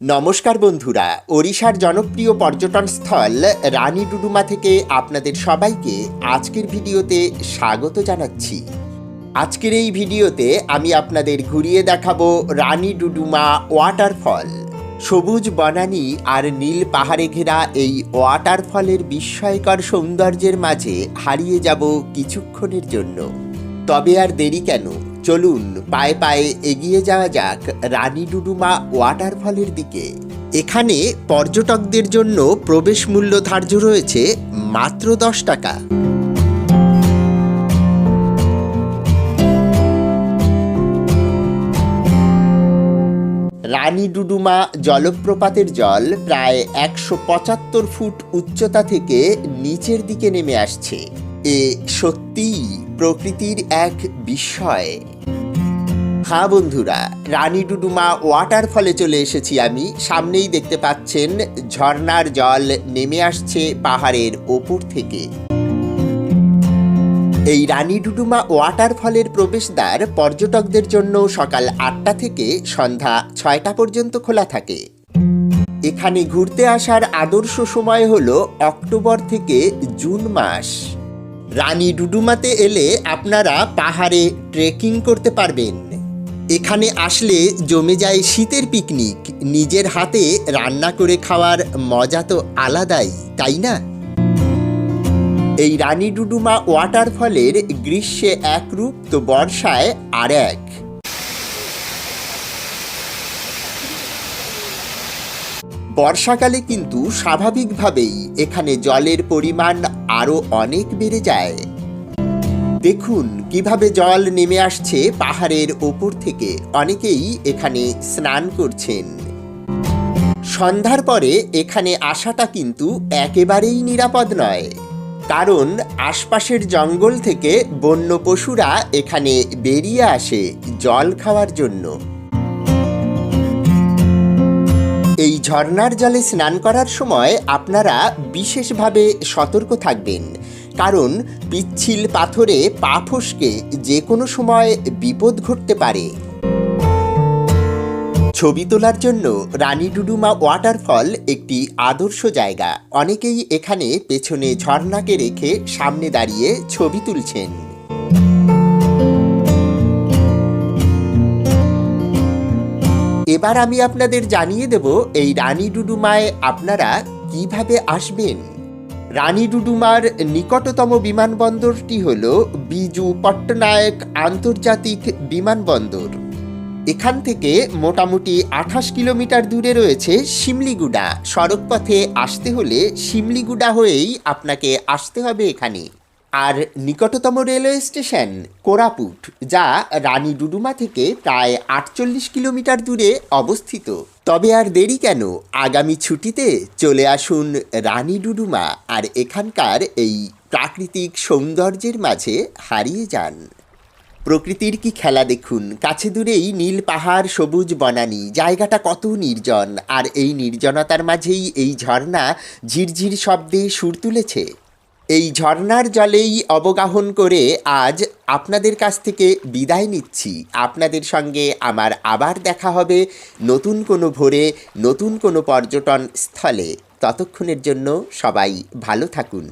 নমস্কার বন্ধুরা, ওড়িশার জনপ্রিয় পর্যটন স্থল রানী ডুডুমা থেকে আপনাদের সবাইকে আজকের ভিডিওতে স্বাগত জানাচ্ছি। আজকের এই ভিডিওতে আমি আপনাদের ঘুরিয়ে দেখাবো রানী ডুডুমা ওয়াটারফল। সবুজ বনানী আর নীল পাহাড়ে ঘেরা এই ওয়াটারফলের বিস্ময়কর সৌন্দর্যের মাঝে হারিয়ে যাব কিছুক্ষণের জন্য। তবে আর দেরি কেন চলুন, পায়ে পায়ে এগিয়ে যাওয়া যাক রানী ডুডুমা ওয়াটারফলের দিকে। এখানে পর্যটকদের জন্য প্রবেশ মূল্য ধার্য রয়েছে মাত্র দশ টাকা। রানী ডুডুমা জলপ্রপাতের জল প্রায় একশো পঁচাত্তর ফুট উচ্চতা থেকে নিচের দিকে নেমে আসছে। এ সত্যিই প্রকৃতির এক বিস্ময়। হ্যাঁ বন্ধুরা, রানী ডুডুমা ওয়াটারফলে চলে এসেছি আমি। সামনেই দেখতে পাচ্ছেন ঝর্নার জল নেমে আসছে পাহাড়ের ওপর থেকে। এই রানী ডুডুমা ওয়াটারফলের প্রবেশদ্বার পর্যটকদের জন্য সকাল আটটা থেকে সন্ধ্যা ছয়টা পর্যন্ত খোলা থাকে। এখানে ঘুরতে আসার আদর্শ সময় হলো অক্টোবর থেকে জুন মাস। রানী ডুডুমাতে এলে আপনারা পাহাড়ে ট্রেকিং করতে পারবেন। এখানে আসলে জমে যায় শীতের পিকনিক নিজের হাতে রান্না করে খাওয়ার মজা তো আলাদাই, তাই না? এই রানী ডুডুমা ওয়াটারফলের গ্রীষ্মে একরূপ তো বর্ষায় আর এক বর্ষাকালে কিন্তু স্বাভাবিকভাবেই এখানে জলের পরিমাণ আরও অনেক বেড়ে যায়। দেখুন কীভাবে জল নেমে আসছে পাহাড়ের ওপর থেকে। অনেকেই এখানে স্নান করছেন। সন্ধ্যার পরে এখানে আসাটা কিন্তু একেবারেই নিরাপদ নয়। কারণ আশপাশের জঙ্গল থেকে বন্য পশুরা এখানে বেরিয়ে আসে জল খাওয়ার জন্য। এই ঝর্ণার জলে স্নান করার সময় আপনারা বিশেষভাবে সতর্ক থাকবেন। কারণ পিচ্ছিল পাথরে পা ফসকে যে কোনো সময় বিপদ ঘটতে পারে। ছবি তোলার জন্য রানী ডুডুমা ওয়াটারফল একটি আদর্শ জায়গা। অনেকেই এখানে পেছনে ঝর্ণাকে রেখে সামনে দাঁড়িয়ে ছবি তুলছেন। এবার আমি আপনাদের জানিয়ে দেব এই রানী ডুডুমায় আপনারা কীভাবে আসবেন। রানী ডুডুমার নিকটতম বিমানবন্দরটি হল বিজু পট্টনায়ক আন্তর্জাতিক বিমানবন্দর। এখান থেকে মোটামুটি আঠাশ কিলোমিটার দূরে রয়েছে শিমলিগুড়া। সড়কপথে আসতে হলে শিমলিগুড়া হয়েই আপনাকে আসতে হবে এখানে। আর নিকটতম রেলওয়ে স্টেশন কোরাপুট, যা রানী ডুডুমা থেকে প্রায় আটচল্লিশ কিলোমিটার দূরে অবস্থিত। তবে আর দেরি কেন? আগামী ছুটিতে চলে আসুন রানী ডুডুমা আর এখানকার এই প্রাকৃতিক সৌন্দর্যের মাঝে হারিয়ে যান। প্রকৃতির কি খেলা দেখুন? কাছে দূরেই নীল পাহাড়, সবুজ বনানী, জায়গাটা কত নির্জন? আর এই নির্জনতার মাঝেই এই ঝর্ণা ঝিরঝির শব্দে সুর তুলেছে। এই ঝর্নার জলেই অবগাহন করে আজ আপনাদের কাছ থেকে বিদায় নিচ্ছি। আপনাদের সঙ্গে আমার আবার দেখা হবে নতুন কোনো ভোরে, নতুন কোনো পর্যটন স্থলে। ততক্ষণের জন্য সবাই ভালো থাকুন।